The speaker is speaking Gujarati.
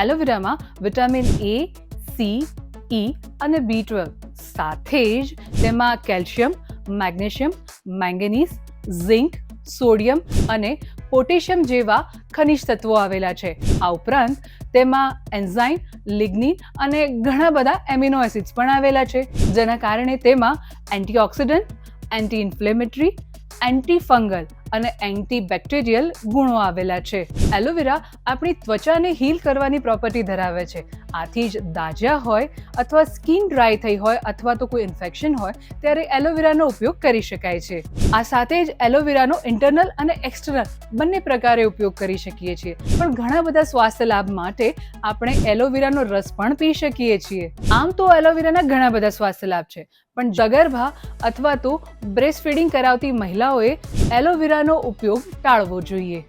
એલોવેરામાં વિટામિન એ, સી, ઈ અને બી ટ્વેલ્વ. સાથે જ તેમાં calcium, magnesium, manganese, zinc, sodium અને પોટેશિયમ જેવા ખનિજ તત્વો આવેલા છે. આ ઉપરાંત તેમાં એન્ઝાઇમ, લિગ્નિન અને ઘણા બધા એમિનો એસિડ્સ પણ આવેલા છે. જેના કારણે તેમાં antioxidant anti inflammatory anti fungal અને એન્ટીબેક્ટેરિયલ ગુણો આવેલા છે. એલોવેરા આપણી ત્વચાને હીલ કરવાની પ્રોપર્ટી ધરાવે છે. આથી જ દાજ્યા હોય અથવા સ્કિન ડ્રાય થઈ હોય અથવા તો કોઈ ઇન્ફેક્શન હોય, ત્યારે એલોવેરાનો ઉપયોગ કરી શકાય છે. આ સાથે જ એલોવેરાનો ઇન્ટરનલ અને એક્સટર્નલ બંને પ્રકારે ઉપયોગ કરી શકીએ છીએ. પણ ઘણા બધા સ્વાસ્થ્ય લાભ માટે આપણે એલોવેરાનો રસ પણ પી શકીએ છીએ. આમ તો એલોવેરાના ઘણા બધા સ્વાસ્થ્ય લાભ છે. પણ જગર્ભા અથવા તો બ્રેસ્ટ ફીડિંગ કરાવતી મહિલાઓએ એલોવેરાનો ઉપયોગ ટાળવો જોઈએ.